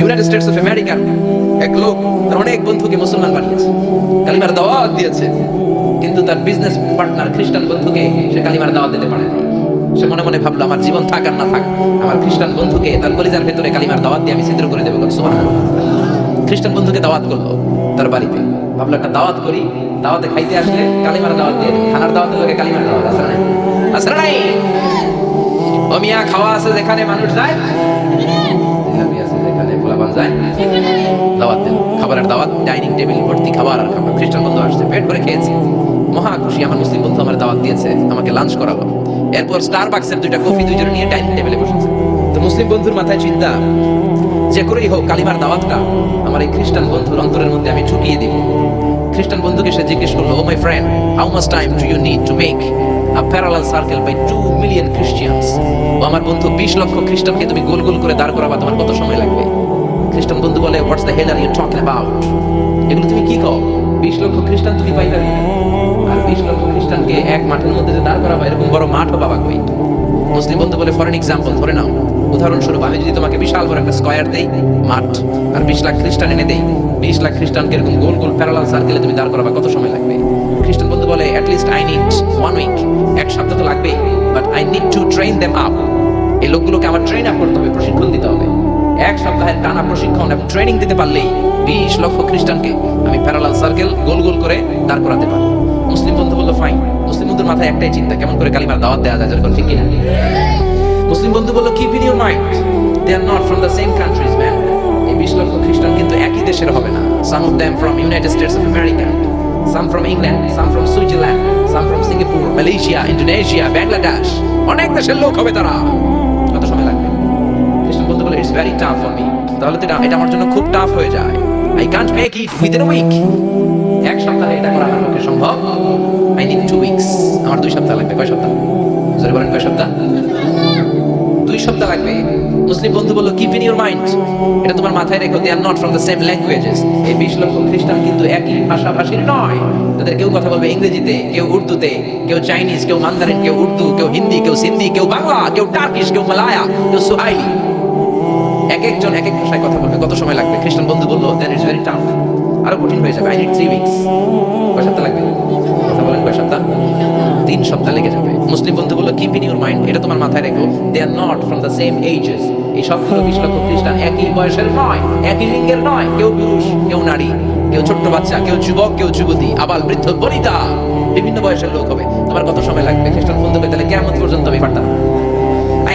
United States of আমেরিকার এক লোক, তার অনেক বন্ধুকে মুসলমান বানিয়েছে কালিমার দাওয়াত দিয়েছে, কিন্তু তার বিজনেস পার্টনার খ্রিস্টান বন্ধুকে সে কালিমার দাওয়াত দিতে পারে সে মনে মনে ভাবলো, আমার জীবন থাক আর না থাক, আমার খ্রিস্টান বন্ধুকে তার কলিজার ভেতরে কালিমার দাওয়াত দিয়ে আমি ছিদ্র করে দেবো। খ্রিস্টান বন্ধুকে দাওয়াত করল তার বাড়িতে। ভাবলো, একটা দাওয়াত করি। দাওয়াতে খাইতে আসলে কালিমার দাওয়াত দিয়ে। খানার দাওয়াতের লোকে কালিমার দাওয়াত না আছে নাই। ও মিয়া খাওয়া আছে যেখানে মানুষ যায়। খ্রিস্টান বন্ধুর অন্তরের মধ্যে আমি দিব। খ্রিস্টান বন্ধুকে জিজ্ঞেস করল friend time circle by two আমার বন্ধু, বিশ লক্ষ খ্রিস্টানকে তুমি গোল গোল করে দাঁড় করাবা, তোমার কত সময় লাগবে? খ্রিস্টান বন্ধু বলে what's the hell are you talking about এগুলো তুমি কি কও? বিশ লক্ষ খ্রিস্টান তুমি পাইবা? আর বিশ লক্ষ খ্রিস্টানকে এক মাঠের মধ্যে যে দাঁড় করাবা, এরকম বড় মাঠও পাবা কই? মুসলিম বন্ধু বলে ফর এক্সাম্পল ধরে নাও। উদাহরণস্বরূপ, আমি যদি তোমাকে বিশাল বড় একটা স্কয়ার দেই, মাঠ, আর বিশ লাখ খ্রিস্টান এনে দেই, বিশ লাখ খ্রিস্টানকে এরকম গোল গোল প্যারালাল সার্কেলে তুমি দাঁড় করাবা, কত সময় লাগবে? খ্রিস্টান বন্ধু বলে at least I need one week এক সপ্তাহ তো লাগবেই but I need to train them up এই লোকগুলোকে আমার ট্রেন আপ করতে হবে, প্রশিক্ষণ দিতে হবে। এক সপ্তাহের টানা প্রশিক্ষণ এবং ট্রেনিং দিতে পারলেই বিশ লক্ষ খ্রিস্টানকে আমি প্যারালাল সার্কেল গোল গোল করে দাঁড় করাতে পারব। মুসলিম বন্ধু বলল ফাইন মুসলিম বন্ধুর মাথায় একটাই চিন্তা, কেমন করে কালিমার দাওয়াত দেওয়া যায় যখন ঠিক কিনা? মুসলিম বন্ধু বলল keep in your mind they are not from the same countries man এই বিশ লক্ষ খ্রিস্টান কিন্তু একই দেশের হবে না। Some of them from United States of America some from England some from Switzerland some from Singapore Malaysia Indonesia Bangladesh অনেক দেশের লোক হবে তারা। It's very tough for me তাহলে এটা আমার জন্য খুব টাফ হয়ে যায়। I can't make it within a week এক সপ্তাহে এটা করা আমার পক্ষে সম্ভব। আই নিড টু উইকস আমার দুই সপ্তাহ লাগবে। কয় সপ্তাহ? জোরে বলেন, কয় সপ্তাহ? দুই সপ্তাহ লাগবে। মুসলিম বন্ধু বলল কিপ ইন ইউর মাইন্ড এটা তোমার মাথায় রেখো they are not from the same languages এই বিশ লক্ষ খ্রিস্টান কিন্তু একই ভাষাভাষীর নয়। তাদের কেউ কথা বলবে ইংরেজিতে, কেউ উর্দুতে, কেউ চাইনিজ, কেউ মান্দারিন, কেউ উর্দু, কেউ হিন্দি, কেউ সিন্ধি, কেউ বাংলা, কেউ টার্কিশ, কেউ মালায়া, কেউ সুহাইলি। এক একজন এক এক ভাষায় কথা বলবে, কত সময় লাগবে? খ্রিস্টান বন্ধু বলল ইটস ভেরি টাফ আরও কঠিন হয়ে যাবে আই নিড থ্রি উইকস কয় সপ্তাহ লাগবে? কথা বলেন কয় সপ্তাহ তিন সপ্তাহ লেগে যাবে। মুসলিম বন্ধু বলল কিপ ইন ইউর মাইন্ড এটা তোমার মাথায় রেখো they are not from the same ages এই সবগুলো বিশ লক্ষ খ্রিস্টান, একই বয়সের নয়, একই লিঙ্গের নয়, কেউ পুরুষ, কেউ নারী, কেউ ছোট্ট বাচ্চা, কেউ যুবক, কেউ যুবতী আবার বৃদ্ধ, বনিতা। বিভিন্ন বয়সের লোক হবে। তোমার কত সময় লাগবে? খ্রিস্টান বন্ধু তাহলে কেমন পর্যন্ত পারতাম আই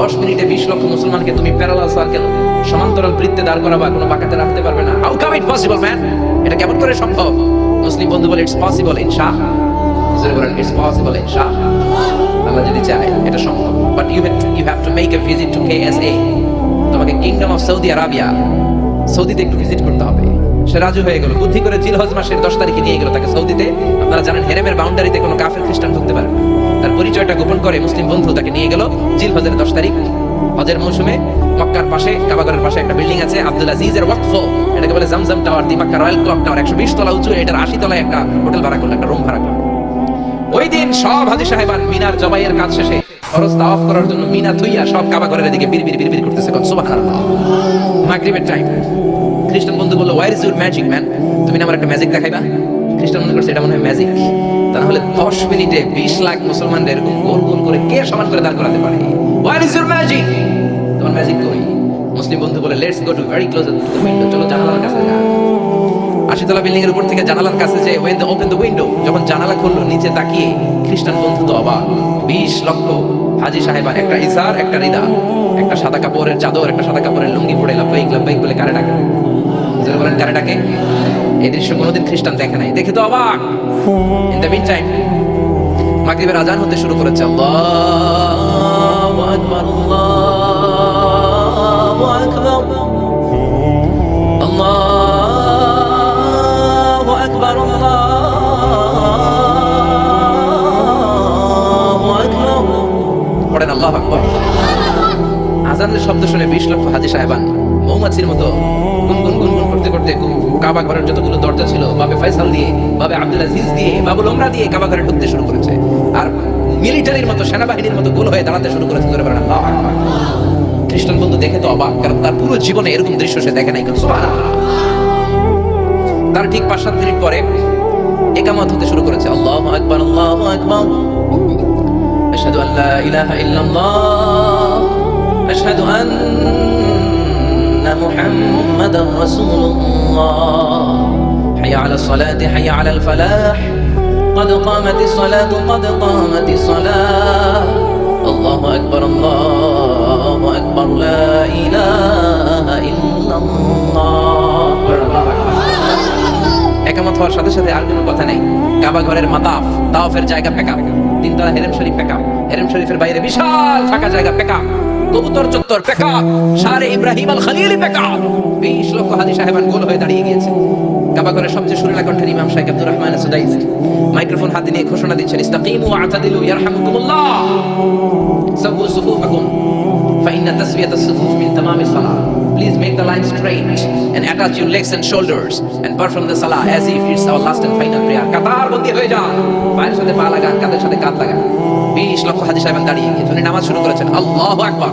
দশ মিনিটে বিশ লক্ষ মুসলমানকে তুমি প্যারালাল সার্কেল সমান্তরাল বৃত্তে দাঁড় করাবা, কোনো বাঁকাতে রাখতে পারবে না। How come it possible man এটা কেমন করে সম্ভব? মুসলিম বন্ধু বলে ইটস পসিবল ইনশা জোরে বলেন ইটস পসিবল ইনশা আল্লাহ যদি চায়, এটা সম্ভব। But you you have to make a visit to KSA তোমাকে কিংডম অফ সৌদি আরাবিয়া সৌদিতে একটু ভিজিট করতে হবে। সে রাজু হয়ে গেল। বুদ্ধি করে জিলহজ মাসের দশ তারিখে নিয়ে গেল তাকে সৌদিতে। আপনারা জানেন হেরেমের বাউন্ডারিতে কোনো কাফের খ্রিস্টান ঢুকতে পারে তার পরিচয়টা গোপন করে মুসলিম বন্ধু তাকে নিয়ে গেল জিলহজের দশ তারিখ, হজের মৌসুমে। মক্কার পাশে, কাবাগরের পাশে একটা বিল্ডিং আছে, আব্দুল আজিজের ওয়াকফ। এটাকে বলে Zamzam tower the Mecca royal clock tower একশো বিশ তলা উঁচু, এটার আশি তলায় একটা হোটেল ভাড়া করল, একটা রুম ভাড়া করল। ওই দিন সব হাজি সাহেবান মিনার জবাইয়ের কাজ শেষে খরচ তাওয়াফ করার জন্য মিনা থুইয়া সব কাবা ঘরের দিকে বিড়বিড় বিড়বিড় করতেছে। কোন, সুবহানাল্লাহ। মাগরিবের টাইম খ্রিস্টান বন্ধু বলল where is your magic man তুমি না আমার একটা ম্যাজিক দেখাইবা? খ্রিস্টান মনে করছে, এটা মনে হয় ম্যাজিক তাহলে দশ মিনিটে বিশ লাখ মুসলমানদের এরকম গোল গোল করে কে সমান করে দাঁড় করাতে পারে? ওয়ার ইজ ইউর ম্যাজিক তোমার ম্যাজিক কই? মুসলিম বন্ধু বলে let's go to very close to the window চলো জানালার কাছে যা আশিতলা বিল্ডিং এর উপর থেকে জানালার কাছে যে when the open the window যখন জানালা খুললো, নিচে তাকিয়ে খ্রিস্টান বন্ধু তো অবাক। বিশ লক্ষ হাজি সাহেবান একটা ইসার একটা রিদা, একটা সাদা কাপড়ের চাদর, একটা সাদা কাপড়ের লুঙ্গি পড়ে লাফাইক লাফাইক বলে কারে ডাকে? বলেন কারে ডাকে? এই দৃশ্য কোনোদিন খ্রিস্টান দেখে নাই। দেখে তো অবাক। ইন দ্য মিন টাইম মাগরিবের আজান হতে শুরু করেছে। আল্লাহু আকবার, আল্লাহু শব্দ শুনে বিশ লক্ষ হাজি সাহেবান মৌমাছির মতো গুনগুন গুনগুন করতে করতে কাবা ঘরের যতগুলো দরজা ছিল, বাবে ফয়সাল দিয়ে, বাবে আব্দুল আজিজ দিয়ে, বাবুল ওমরা দিয়ে কাবা ঘরে ঢুকতে শুরু করেছে। আর মিলিটারির মতো সেনাবাহিনীর মতো গোল হয়ে দাঁড়াতে শুরু করেছে ধরে আকবার। খ্রিস্টান বন্ধু দেখে তো অবাক, কারণ তার পুরো জীবনে এরকম দৃশ্য সে দেখে নাই। তার ঠিক পাঁচ সাত মিনিট পরে একামত হতে শুরু করেছে। আল্লাহু আকবার আল্লাহু আকবার। আশহাদু আন লা ইলাহা ইল্লাল্লাহ। আশহাদু আন্না মুহাম্মাদার রাসূলুল্লাহ হাইয়া আলাস সালাতি হাইয়া আলাল ফালাহ قد قامت الصلاة قد قامت الصلاة الله أكبر الله أكبر لا إله إلا الله একামত হওয়ার সাথে সাথে আর কোনো কথা নেই কাবা ঘরের মাতাফ তাওফের জায়গা ফেকা তিনতলা হেরেম শরীফ ফেকা হেরেম শরীফের বাইরে বিশাল ফাঁকা জায়গা ফেকা কবুতর চত্বর পেকা সারে ইব্রাহিম আল খালিল পেকা এই শ্লোক হাজি সাহেবান গোল হয়ে দাঁড়িয়ে গিয়েছে। কাবা করে সবচেয়ে সুরেলা কণ্ঠের ইমাম Sheikh Abdur Rahman Sudais microphone হাতে নিয়ে ঘোষণা দিচ্ছেন, ইস্তাকিমু আতাদিলু ইয়ারহামুকুমুল্লাহ। সাবু সুফুফাকুম। ফাইন্না তাসবিয়াতাস সুফুফ মিন তামামিস সালাহ Please make the line straight and attach your legs and shoulders and perform the salah as if it's our last and final prayer. কাতার বন্দী হয়ে যান পায়ের সাথে পা লাগান কাঁধের সাথে কাঁধ লাগান বিশ লক্ষ হাজি সাহেব দাঁড়িয়ে গিয়ে উনি নামাজ শুরু করেছেন আল্লাহ আকবার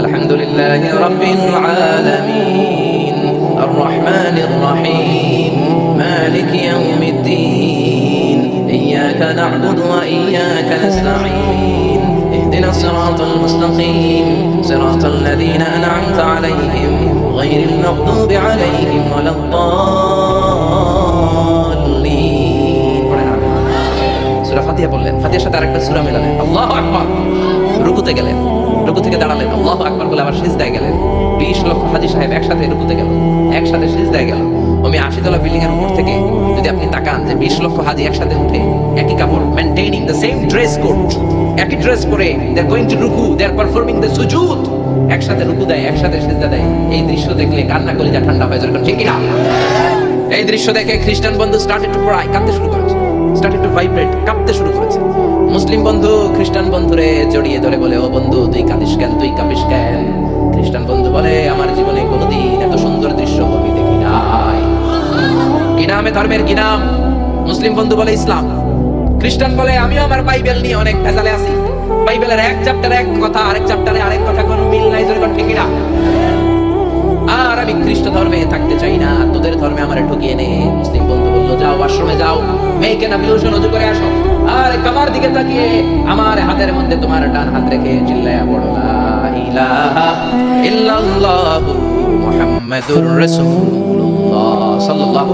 আলহামদুলিল্লাহ রাব্বিল আলামিন আর রহমানির রহিম মালিক ইয়াউমিদ্দিন ইয়াকা না'বুদু ওয়া ইয়াকা নাস্তাঈন اهدنا الصراط المستقيم صراط الذين أنعمت عليهم غير المغضوب عليهم ولا الضالين সূরা ফাতিহা বললেন ফাতিহার সাথে আরেকটা সূরা মেলালেন আল্লাহু আকবার রুকুতে গেলেন রুকু থেকে দাঁড়ালেন আল্লাহু আকবার বলে আবার সিজদায় গেলেন 20 লক্ষ হাজী সাহেব একসাথে রুকুতে গেল একসাথে সিজদায় গেল আমি আশি তলা বিল্ডিং এর উপর থেকে যদি আপনি তাকান যে 20 লক্ষ হাজী একসাথে উঠে, একই কাপড় maintaining the same dress code একই ড্রেস পরে দে আর গোইং টু রুকু দে আর পারফর্মিং দ্য সুজুদ একসাথে রুকু দেয়, একসাথে সিজদা দেয়। এই দৃশ্য দেখলে কান্না কলিজা ঠান্ডা হয়ে যাবে ঠিক কিনা? এই দৃশ্য দেখে খ্রিস্টান বন্ধু স্টার্টেড টু ক্রাই কাঁদতে শুরু করেছে। স্টার্টেড টু ভাইব্রেট কাঁপতে শুরু করেছে। মুসলিম বন্ধু, খ্রিস্টান বন্ধুরে জড়িয়ে ধরে বলে, ও বন্ধু, তুই কাঁদিস কেন? তুই কাঁপিস কেন? খ্রিস্টান বন্ধু বলে, আমার জীবনে কোনোদিন নামে ধর্মের কি নাম মুসলিম বন্ধু বলে ইসলাম। খ্রিস্টান বলে, আমিও আমার বাইবেল নিয়ে অনেক ভেজালে আছি। বাইবেলের এক চ্যাপ্টারে এক কথা, আরেক চ্যাপ্টারে আরেক কথা কোনো মিল নাই যেরকম ঠিক না? আর আমি খ্রিস্ট ধর্মে থাকতে চাই না, তোদের ধর্মে আমার ঢুকিয়ে নে। মুসলিম বন্ধু যাও, আশ্রমে যাও, মেয়েকে না করে আসো। আর কামার দিকে তাকিয়ে আমার হাতের মধ্যে তোমার ডান হাত রেখে পড়ো ইলাহা ইল্লাল্লাহু মুহাম্মাদুর রাসূলুল্লাহ সাল্লাল্লাহু